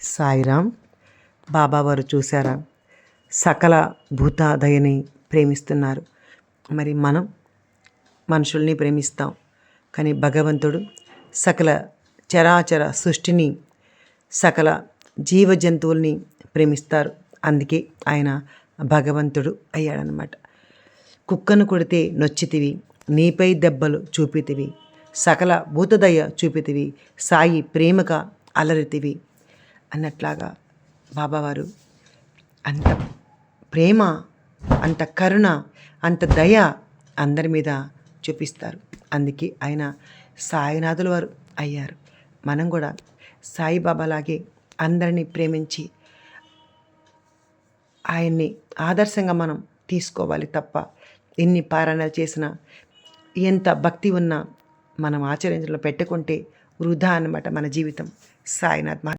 సాయిరామ్ బాబావారు చూసారా సకల భూతాదయని ప్రేమిస్తున్నారు. మరి మనం మనుషుల్ని ప్రేమిస్తాం. కానీ భగవంతుడు సకల చరాచర సృష్టిని సకల జీవ జంతువుల్ని ప్రేమిస్తారు. అందుకే ఆయన భగవంతుడు అయ్యాడనమాట కుక్కను కొడితే నొచ్చితివి నీపై దెబ్బలు చూపితివి సకల భూతదయ చూపితివి సాయి ప్రేమక అలరితివి. అన్నట్లాగా బాబావారు అంత ప్రేమ అంత కరుణ అంత దయ అందరి మీద చూపిస్తారు. అందుకే ఆయన సాయినాథుల వారు అయ్యారు. మనం కూడా సాయిబాబాలాగే అందరినీ ప్రేమించి ఆయన్ని ఆదర్శంగా మనం తీసుకోవాలి తప్ప ఎన్ని పారాయణలు చేసినా ఎంత భక్తి ఉన్నా మనం ఆచరించడంలో పెట్టుకుంటే వృధా అన్నమాట మన జీవితం. సాయినాథ్ మహా